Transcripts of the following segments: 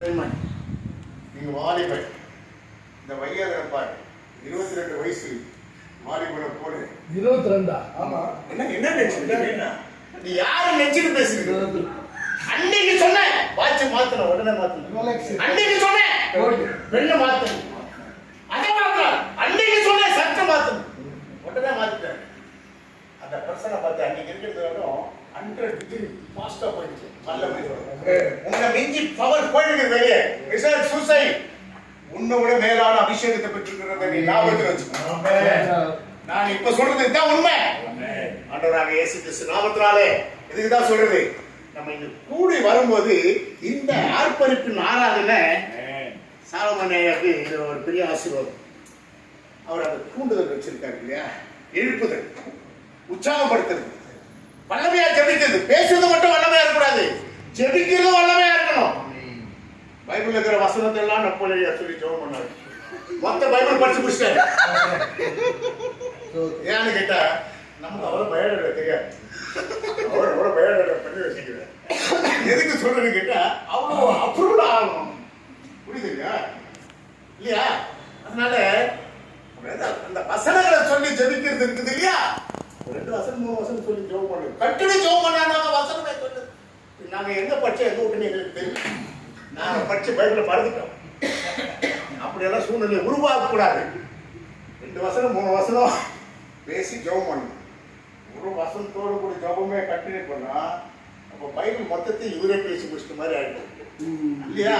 பெண்மணி. நீங்க வாலிபன் இந்த வையாத பாரு இருபத்தி ரெண்டு வயசு வாலிபனை போடு இருபத்தி ரெண்டா ஆமா. என்ன என்ன நினைச்சு என்ன? நீ யாரை நினைச்சுட்டு பேசுறீங்க அன்னைக்கு சொன்னேன். வாட்ச் மாத்தணும் உடனே மாத்தணும் அன்னைக்கு சொன்னேன். பெண்ணை மாத்தணும் அதை மாத்தலாம் அன்னைக்கு சொன்னேன் சட்டை மாத்தணும் உடனே மாத்திட்டேன். அந்த பர்சனை பார்த்து அன்னைக்கு இருக்கிறது வரைக்கும் ஹண்ட்ரட் டிகிரி ஃபாஸ்டா போயிடுச்சு வல்லமை உங்களை மிஞ்சி பவர் போயிடுது வெளியே. சூசைட் உன்னை விட மேலான அபிஷேகத்தை பெற்றிருக்கிறத நீ ஞாபகத்தில் வச்சுக்கோ. நான் இப்ப சொல்றது இதுதான் உண்மை. ஆண்டவராக இயேசு கிறிஸ்து நாமத்தினாலே இதுக்கு தான் சொல்றது. நம்ம இங்க கூடி வரும்போது இந்த ஆர்ப்பரிப்பின் ஆராதனை சாலமனையாக்கு இது ஒரு பெரிய ஆசீர்வாதம். அவர் அந்த தூண்டுதல் வச்சிருக்காரு இல்லையா? எழுப்புதல் உற்சாகப்படுத்துறது. வல்லமையா ஜெபிக்கிறது. பேசுறது மட்டும் வல்லமையா இருக்கக்கூடாது. ஜெபிக்கிறதும் வல்லமையா இருக்கணும். பைபிள் இருக்கிற வசனத்தை எல்லாம் நப்போலியா சொல்லி ஜெபம் பண்ணாரு. மொத்த பைபிள் படிச்சு முடிச்சிட்டாரு. ஏன்னு கேட்டா நமக்கு அவ்வளோ பயோடேட்டா தெரியாது. அவ்வளோ அவ்வளோ பயோடேட்டா பண்ணி வச்சுக்கிறேன் எதுக்கு சொல்றேன்னு கேட்டா அவ்வளோ அப்ரூவ்ட் ஆகணும். புரியுதுங்க இல்லையா? அதனால அந்த- வசனங்களை சொல்லி ஜெபிக்கிறது இருக்குது இல்லையா? ரெண்டு வசனம் மூணு வசனம் சொல்லி ஜெபம் பண்ணுங்க. கட்டுனு ஜெபம் பண்ணாங்க வசனமே சொல்லு நாங்க எங்க படிச்சோம் எங்க விட்டுன்னு எங்களுக்கு தெரியும். நாங்க படிச்சு பைபிள மறந்துட்டோம். அப்படியெல்லாம் சூழ்நிலையை உருவாக்க கூடாது ரெண்டு வசனம் மூணு வசனம் பேசி ஜெபம் பண்ணணும் ஒரு வசனத்தோடு கூட ஜெபமே கண்டினியூ பண்ணா அப்போ பைபிள் மொத்தத்தை இவரே பேசி முடிச்சிட்ட மாதிரி ஆயிடும். இல்லையா?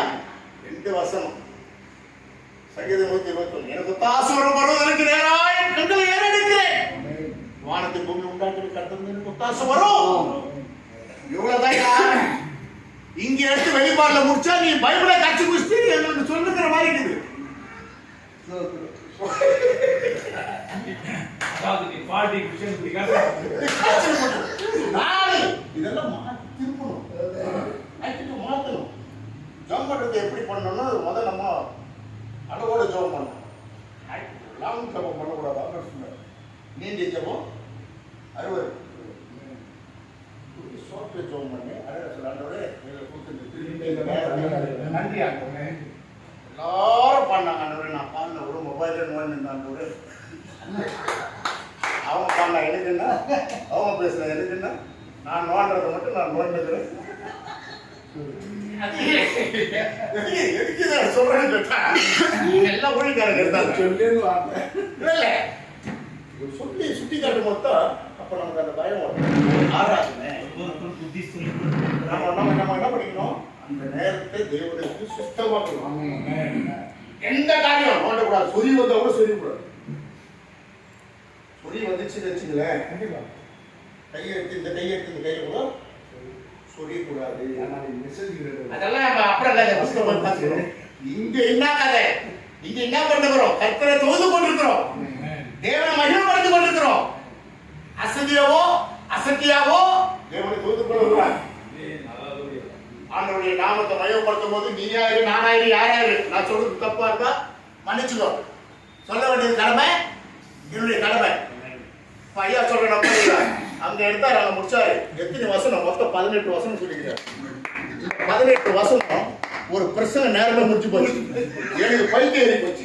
ரெண்டு வசனம். சங்கீதம் நூத்தி இருபத்தி ஒண்ணு எனக்கு தாசுரம் வருவதற்கு நேராய் கண்களை ஏறெடுக்கிறேன் வானத்தை பூமி உண்டாக்கி எனக்கு ஒத்தாசு வரும். இவ்வளவுதான் இங்க எடுத்து வெளிப்பாடுல முடிச்சா நீ பைபிளை கட்சி முடிச்சு எங்களுக்கு சொல்லுங்கிற மாதிரி இருக்குது. இதெல்லாம் திருப்பணும். மாத்தணும். ஜம்ப் பண்றது எப்படி பண்ணணும்னா முதல்ல நம்ம அளவோட ஜெபம் பண்ணணும். லாங் ஜெபம் பண்ணக்கூடாது நீண்ட ஜெபம் அவங்க பாடினா எனக்கு என்ன அவங்க பேசுன எனக்கு என்ன நான் நோன்றதை மட்டும் நான் நோண்டுக்கிறேன் சொல்றேன்னு கேட்டா எல்லாம் ஊழிக்காரங்க இருந்தாங்க. சொல்லேன்னு வார்த்தை இல்ல சொல்லி சுட்டி காட்டும் மொத்தம் அப்ப நமக்கு அந்த பயம் வரும். சொல்லி நம்ம நம்ம நம்ம என்ன பண்ணிக்கணும்? அந்த நேரத்தை தேவனுக்கு சுத்தமாக்கணும் எந்த காரியம் நோண்டக்கூடாது. சொறி வந்தா கூட சொரியக்கூடாது சொறி வந்துச்சுன்னு வச்சுங்களேன் கண்டிப்பா. கையை எடுத்து இந்த கையை எடுத்து இந்த கையை கூட மெசேஜ் அதெல்லாம் அப்புறம் கதை பார்த்துக்கிறோம். இங்க என்ன கதை? இங்க என்ன பண்ணுகிறோம் கர்த்தரை தொழுது கொண்டிருக்கிறோம் தேவனை மகிமைப்படுத்திக் கொண்டிருக்கிறோம். அசதியாவோ அசத்தியாவோ? தேவனை தொழுது கொண்டிருக்கிறார். ஆண்டவருடைய நாமத்தை மயப்படுத்தும் போது நீ யாரு நானாயிரு யாராரு நான் சொல்றது தப்பா இருந்தா மன்னிச்சுக்கோ. சொல்ல வேண்டியது கடமை? என்னுடைய கடமை. ஐயா சொல்ற நம்ப அங்க எடுத்தாரு அங்க முடிச்சாரு. எத்தனை வசனம்? மொத்தம் பதினெட்டு வசனம் சொல்லிக்கிறார். பதினெட்டு வசனம் ஒரு பிரசங்க நேரமே முடிச்சு போச்சு. எனக்கு பைக்கு ஏறி போச்சு.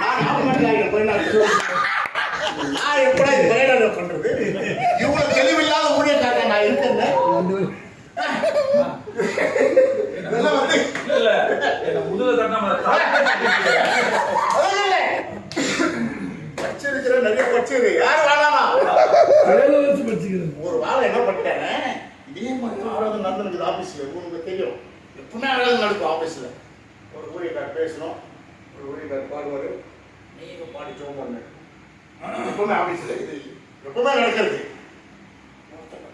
நான் ஆட்டோமேட்டிக்காக போய் நான். நான் எப்படா இது பயனாளர் பண்றது? இவ்வளவு தெளிவில்லாத ஊழியக்காரன் நான் இருக்கேன் இதெல்லாம் வந்து இல்ல என்ன முதல்ல. படிச்சிருக்கிற நிறைய படிச்சிரு யார் வச்சு படிச்சுக்கிறது ஒரு வாழை என்ன பண்ணிட்டேன்? இதே மாதிரி தான் ஆராதனை நடந்துருக்குது ஆபீஸ்ல உங்களுக்கு தெரியும். எப்பவுமே ஆராதனை நடக்கும் ஆபீஸ்ல ஒரு ஊழியக்கார் பேசணும். ஒரு ஊழியக்கார் பாடுவாரு. நீங்க பாடி ஜோம் பண்ணு. எப்பவுமே ஆபீஸ்ல இது எப்பவுமே நடக்கிறது.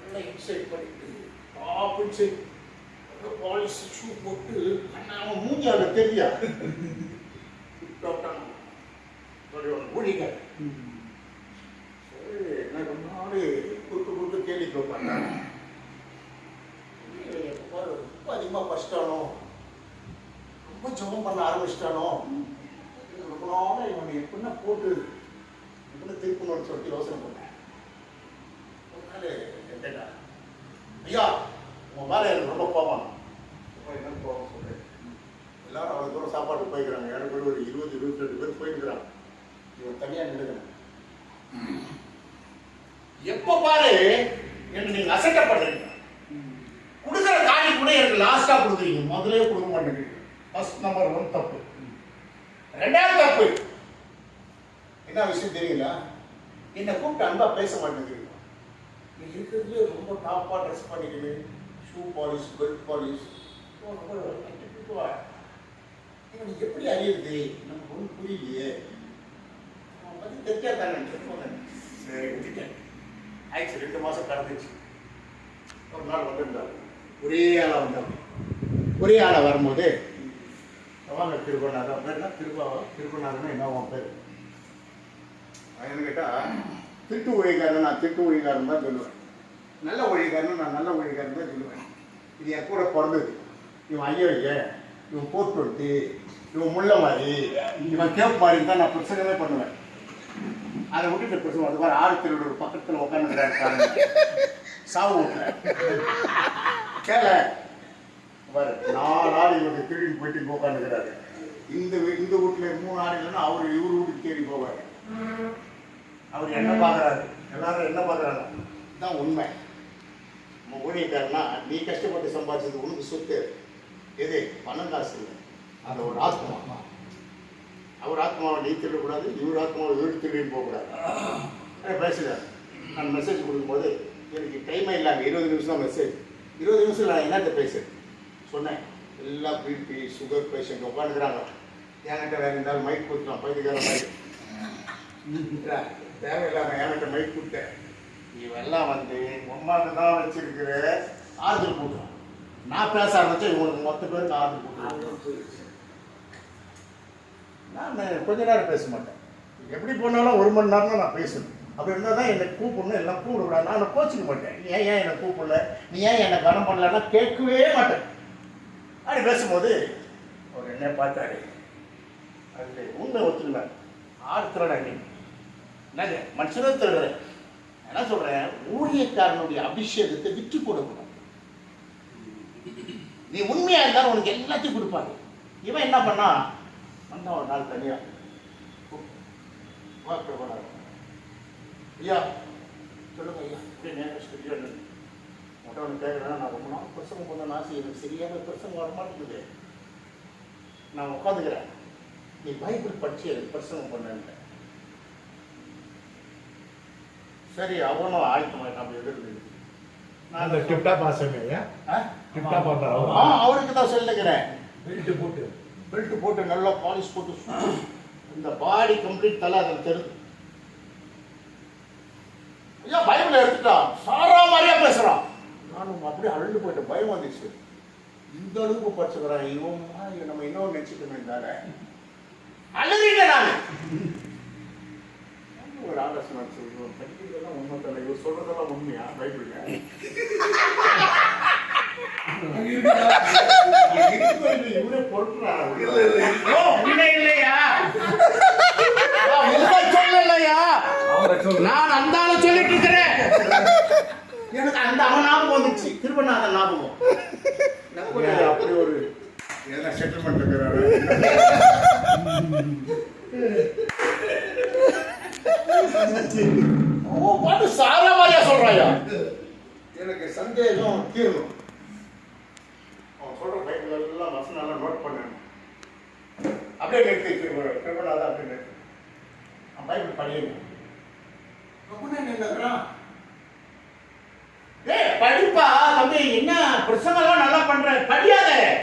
நல்லா இன்சைட் பண்ணிட்டு டாப் இன்சைட் பாலிஸ் ஷூ போட்டு அவன் மூஞ்சி அதுல தெரியா டாக்டர் ஒரு ஊழியக்கார் சரி, எனக்கு முன்னாடி குறுக்கு குறுக்கு கேள்வி கேட்பாங்க எப்ப பாரு, ரொம்ப அதிகமாக படிச்சிட்டானோ ரொம்ப பண்ண ஆரம்பிச்சிட்டானோ? ரொம்ப நாள் இவனை எப்படின்னா போட்டு எப்படின்னா திருப்பணும்னு சொல்லிட்டு யோசனை பண்ணேன். ஒரு நாள் கேட்டா ஐயா உங்க மேல எனக்கு ரொம்ப கோபம். என்னன்னு என்ன போக சொல்றேன். எல்லாரும் அவ்வளோ தூரம் சாப்பாடு போய்க்கிறாங்க. எனக்கு ஒரு இருபது இருபத்தி ரெண்டு பேர் போயிருக்கிறாங்க இவன் தனியாக நின்றுக்கிறேன் எப்போ பாரு எனக்கு நீங்க அசட்டப்படுறீங்க. கொடுக்குற காய் கூட எனக்கு லாஸ்டா கொடுக்குறீங்க. முதலே கொடுக்க மாட்டேங்கிறீங்க. ஃபர்ஸ்ட் நம்பர் ஒன் தப்பு. ரெண்டாவது தப்பு. என்ன விஷயம் தெரியல? என்னை கூப்பிட்டு அன்பா பேச மாட்டேங்கிறீங்க நீ இருக்கிறதுலே ரொம்ப டாப்பாக ட்ரெஸ் பண்ணிக்கிட்டு ஷூ பாலிஷ் பெல்ட் பாலிஷ் இவனுக்கு எப்படி அறியுது நமக்கு ஒன்றும் புரியலையே. அவன் பற்றி தெரியா தானே சொன்னேன் சரி விட்டுட்டேன். ஆயிடுச்சு ரெண்டு மாதம் கடந்துச்சு. ஒரு நாள் வந்திருந்தார் ஒரே ஆளாக வந்தாங்க ஒரே ஆளாக வரும்போது வாங்க திருப்பநாதன் பேர் என்ன? திருப்பாவா திருப்பநாதன் என்ன உன் பேர்? என்ன கேட்டால் திட்டு ஒழிகாரன் நான் திட்டு ஒழிகாரன் தான் சொல்லுவேன். நல்ல ஒழிகாரன் நான் நல்ல ஒழிகாரன் தான் சொல்லுவேன். இது என் கூட பிறந்தது. இவன் ஐயோ இவன் போட்டு இவன் முள்ள மாதிரி இவன் கேப் மாதிரி தான் நான் பிரச்சனையே பண்ணுவேன். அதை விட்டுட்டு பிரச்சனை அது மாதிரி ஆறு ஒரு பக்கத்தில் உட்காந்துக்கிறாரு சாவு கேள. பாரு நாலு ஆள் இவருக்கு திருடி போயிட்டு உட்காந்துக்கிறாரு இந்த இந்த வீட்டில் மூணு ஆள் இல்லைன்னா அவர் இவர் வீட்டுக்கு தேடி போவார். அவர் என்ன பார்க்குறாரு எல்லாரும் என்ன பார்க்குறாங்க இதுதான் உண்மை. நம்ம ஊழியக்காரனா நீ கஷ்டப்பட்டு சம்பாதிச்சது உனக்கு சொத்து. எது? பணம் காசு இல்லை. அந்த ஒரு ஆத்மா. அவர் ஆத்மாவை நீ திருடக்கூடாது இவர் ஆத்மாவை இவர் திருடின்னு போகக்கூடாது. பேசுகிறார் நான் மெசேஜ் கொடுக்கும்போது எனக்கு டைமே இல்லாங்க இருபது நிமிஷம் தான் மெசேஜ் இருபது நிமிஷம் நான் என்னத்த பேசு சொன்னேன். எல்லாம் பிபி சுகர் பேஷண்ட் உட்காந்துக்கிறாங்க என்கிட்ட வேற இருந்தாலும் மைக் கொடுத்தலாம் பைத்துக்கார மைக் தேவையில்லாம என்கிட்ட மைக் கொடுத்தேன் இவெல்லாம் வந்து உமாக்கு தான் வச்சிருக்கிற ஆறுதல் கூட்டம் நான் பேச ஆரம்பிச்சா இவங்களுக்கு மொத்த பேருக்கு ஆறுதல் கூட்டம் நான் கொஞ்ச நேரம் பேச மாட்டேன். எப்படி போனாலும் ஒரு மணி நேரம் நான் பேசணும் அப்படி இருந்தால் தான் என்னை கூப்பிடணும் எல்லாம் கூப்பிடக்கூடாது. நான் கோச்சிக்க மாட்டேன். நீ ஏன் ஏன் என்னை கூப்பிடல? நீ ஏன் என்னை கனம் பண்ணலன்னா கேட்கவே மாட்டேன். அப்படி பேசும்போது அவர் என்ன பார்த்தாரு. அது உண்மை ஒத்துக்கினார் ஆறு திருட நீ என்னங்க மனுஷனும் திருடுற என்ன சொல்றேன்? ஊழியக்காரனுடைய அபிஷேகத்தை விற்று கொடுக்கணும். நீ உண்மையா இருந்தாலும் உனக்கு எல்லாத்தையும் கொடுப்பாரு இவன் என்ன பண்ணா? வந்தான் ஒரு நாள் தனியா ஐயா சொல்லுங்க ஐயா. நேரம் மட்டும் ஒன்று கேட்குறேன் நான் ரொம்ப நாள் பிரசங்கம் பண்ண ஆசை எனக்கு சரியாக பிரசங்கம் வரமாட்டேங்குது. நான் உட்காந்துக்கிறேன். நீ பைபிள் படிச்சு எனக்கு பிரசங்கம் பண்ணேன்ட்டேன். சரி அவனும் ஆயத்தமாயிட்டான் அப்படி எதிர்த்து அந்த டிப்டா ஆ? டிப்டா பண்றான் ஆ, அவருக்கு தான் சொல்லுகிறேன் பெல்ட் போட்டு. பெல்ட் போட்டு நல்லா பாலிஷ் போட்டு இந்த பாடி கம்ப்ளீட் தலை அதில் தெரியுது ஐயா பைபிள் எடுத்துட்டான். சாரா மாதிரியா பேசுறான். நானும் அப்படியே அழுண்டு போயிட்டு பயம் வந்துச்சு. இந்த அளவுக்கு படிச்சுக்கிறான் இவன் நம்ம இன்னொரு நினைச்சுக்கணும் தானே? அழுதுட்டேன் நான். ஒரு ஆலோசனை சொல்லுவோம் படிக்கிறதெல்லாம் உண்மை தானே இவர் சொல்றதெல்லாம் உண்மையா? பைபிள்ல? இவரே பொறுப்புறாரா? ஓ, உண்மை இல்லையா? சொல்லலையா நான் அந்த சொல்லிட்டு இருக்கிறேன். ஞாபகம் நம்ம அப்படி ஒரு எதனா செட்டில்மெண்ட் இருக்கிறாரு? ஓ பாட்டு சாரா மாதிரியா சொல்றாயா? எனக்கு சந்தேகம் தீரணும் அவன் சொல்ற பைபிள் எல்லாம் வசனம் எல்லாம் நோட் பண்ணேன் அப்படியே நிறுத்தி திருப்பநாதன் அப்படியே நிறுத்தி. அவன் அப்படின்னா நின்னுக்கிறான் ஏய் படிப்பா தம்பி. என்ன பிரசங்கெல்லாம் நல்லா பண்ற. படியாத.